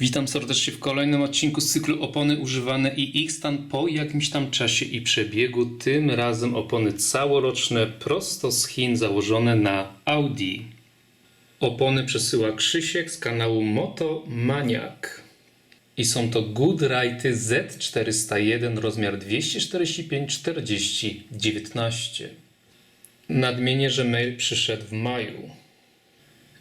Witam serdecznie w kolejnym odcinku z cyklu opony używane i ich stan po jakimś tam czasie i przebiegu. Tym razem opony całoroczne, prosto z Chin, założone na Audi. Opony przesyła Krzysiek z kanału Moto Maniak. I są to Goodrite Z401 rozmiar 245 40 19. Nadmienię, że mail przyszedł w maju.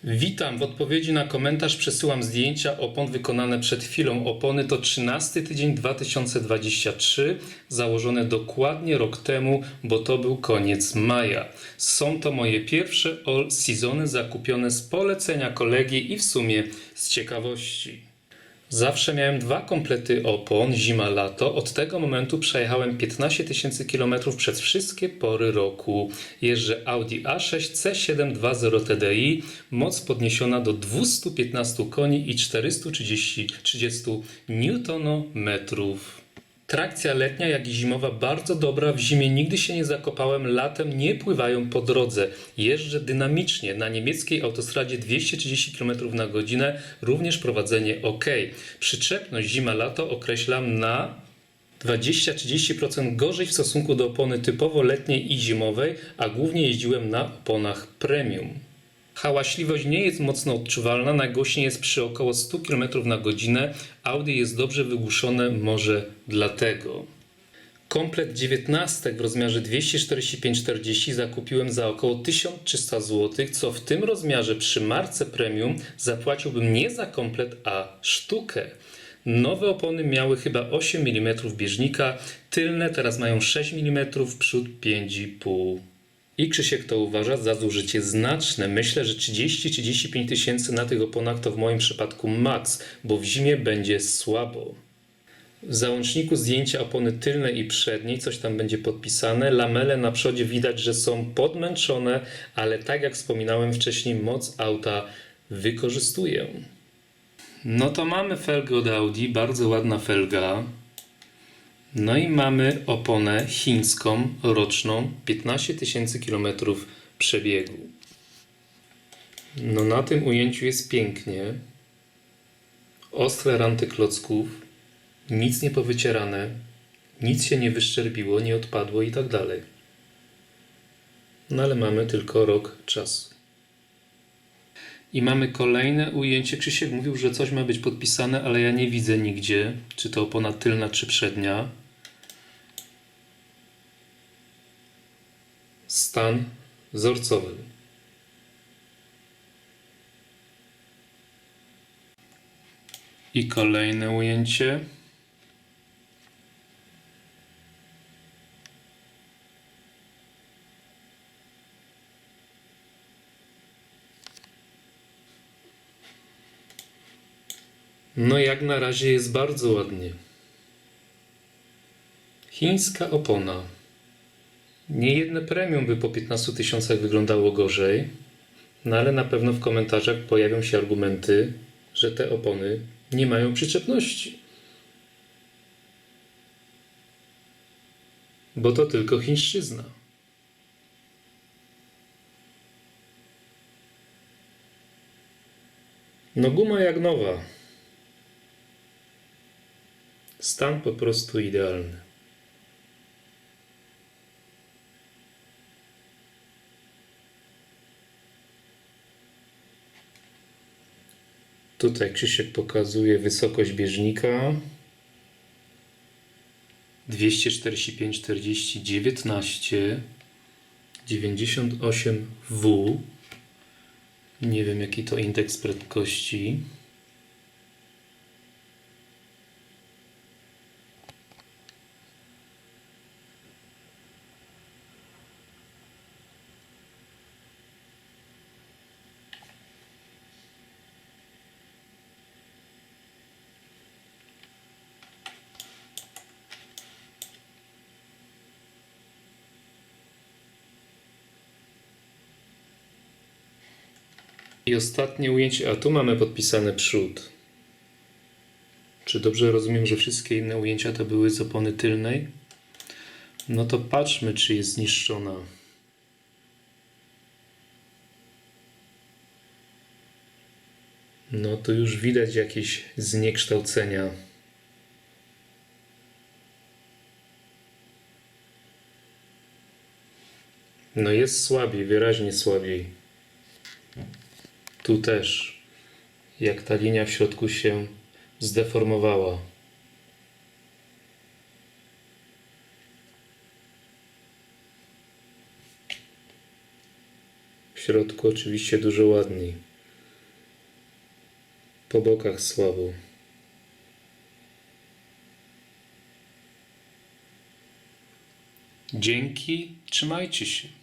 Witam. W odpowiedzi na komentarz przesyłam zdjęcia opon wykonane przed chwilą. Opony to 13 tydzień 2023, założone dokładnie rok temu, bo to był koniec maja. Są to moje pierwsze all seasony zakupione z polecenia kolegi i w sumie z ciekawości. Zawsze miałem dwa komplety opon, zima-lato. Od tego momentu przejechałem 15 tysięcy kilometrów przez wszystkie pory roku. Jeżdżę Audi A6 C720 TDI, moc podniesiona do 215 koni i 430 30 Nm. Trakcja letnia, jak i zimowa bardzo dobra. W zimie nigdy się nie zakopałem, latem nie pływają po drodze. Jeżdżę dynamicznie. Na niemieckiej autostradzie 230 km na godzinę, również prowadzenie ok. Przyczepność zima-lato określam na 20-30% gorzej w stosunku do opony typowo letniej i zimowej, a głównie jeździłem na oponach premium. Hałaśliwość nie jest mocno odczuwalna, najgłośniej jest przy około 100 km na godzinę. Audi jest dobrze wygłuszone, może dlatego. Komplet 19 w rozmiarze 245-40 zakupiłem za około 1300 zł, co w tym rozmiarze przy marce premium zapłaciłbym nie za komplet, a sztukę. Nowe opony miały chyba 8 mm bieżnika, tylne teraz mają 6 mm, przód 5,5 i Krzysiek to uważa za zużycie znaczne. Myślę, że 30-35 tysięcy na tych oponach to w moim przypadku maks, bo w zimie będzie słabo. W załączniku zdjęcia opony tylnej i przedniej, coś tam będzie podpisane. Lamele na przodzie widać, że są podmęczone, ale tak jak wspominałem wcześniej, moc auta wykorzystuję. No to mamy felgę od Audi, bardzo ładna felga. No i mamy oponę chińską, roczną, 15 tysięcy km przebiegu. No na tym ujęciu jest pięknie. Ostre ranty klocków, nic nie powycierane, nic się nie wyszczerbiło, nie odpadło i tak dalej. No ale mamy tylko rok czasu. I mamy kolejne ujęcie. Krzysiek mówił, że coś ma być podpisane, ale ja nie widzę nigdzie, czy to opona tylna, czy przednia. Stan wzorcowy. I kolejne ujęcie. No jak na razie jest bardzo ładnie. Chińska opona. Niejedne premium by po 15 tysiącach wyglądało gorzej, no ale na pewno w komentarzach pojawią się argumenty, że te opony nie mają przyczepności. Bo to tylko chińszczyzna. No guma jak nowa. Stan po prostu idealny. Tutaj Krzysiek pokazuje wysokość bieżnika. 245 40 19 98 W. Nie wiem jaki to indeks prędkości. Ostatnie ujęcie, a tu mamy podpisane przód. Czy dobrze rozumiem, że wszystkie inne ujęcia to były z opony tylnej? No to patrzmy, czy jest zniszczona. No to już widać jakieś zniekształcenia. No jest słabiej, wyraźnie słabiej. Tu też. Jak ta linia w środku się zdeformowała. W środku oczywiście dużo ładniej. Po bokach słabo. Dzięki, trzymajcie się.